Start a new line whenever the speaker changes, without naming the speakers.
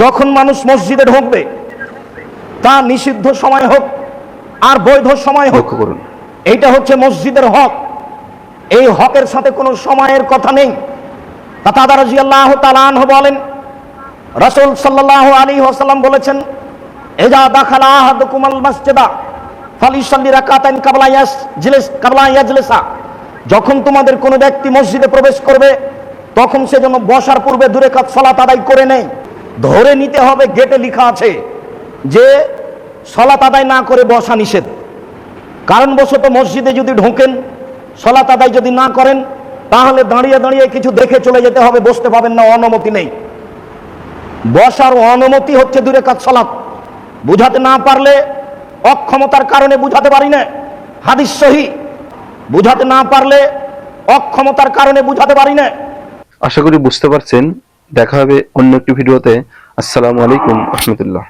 যখন মানুষ মসজিদে ঢুকবে তা নিষিদ্ধ সময় হোক আর বৈধ সময় হোক
করুন।
এইটা হচ্ছে মসজিদের হক। এই হকের সাথে কোনো সময়ের কথা নেই। কাতাদা রাজিয়াল্লাহ তালানহ বলেন রাসূল সাল্লাল্লাহু আলাইহি ওয়াসাল্লাম বলেছেন এজা দাখালা আহাদুকুমাল মাসজিদা ফালিসাল্লি রাকাতাইন কাবলা ইয়াজলিস কাবলা ইয়াজলিসা। যখন তোমাদের কোনো ব্যক্তি মসজিদে প্রবেশ করবে তখন সে যেন বসার পূর্বে দূরে কাজ সালাত আদায় করে নেয়। ধরে নিতে হবে, গেটে লেখা আছে যে সলাত আদায় না করে বসা নিষেধ। কারণবশত মসজিদে যদি ঢোকেন, সলাত আদায় যদি না করেন, তাহলে দাঁড়িয়ে দাঁড়িয়ে কিছু দেখে চলে যেতে হবে, বসতে পাবেন না, অনুমতি নেই। বসার অনুমতি হচ্ছে দূরে কাজ সলাত বুঝাতে না পারলে অক্ষমতার কারণে বুঝাতে পারি না। হাদিস সহি। বুঝাতে না পারলে অক্ষমতার কারণে বুঝাতে পারি না।
আশা করি বুঝতে পারছেন। দেখা হবে অন্য একটি ভিডিওতে। আসসালামু আলাইকুম রহমতুল্লাহ।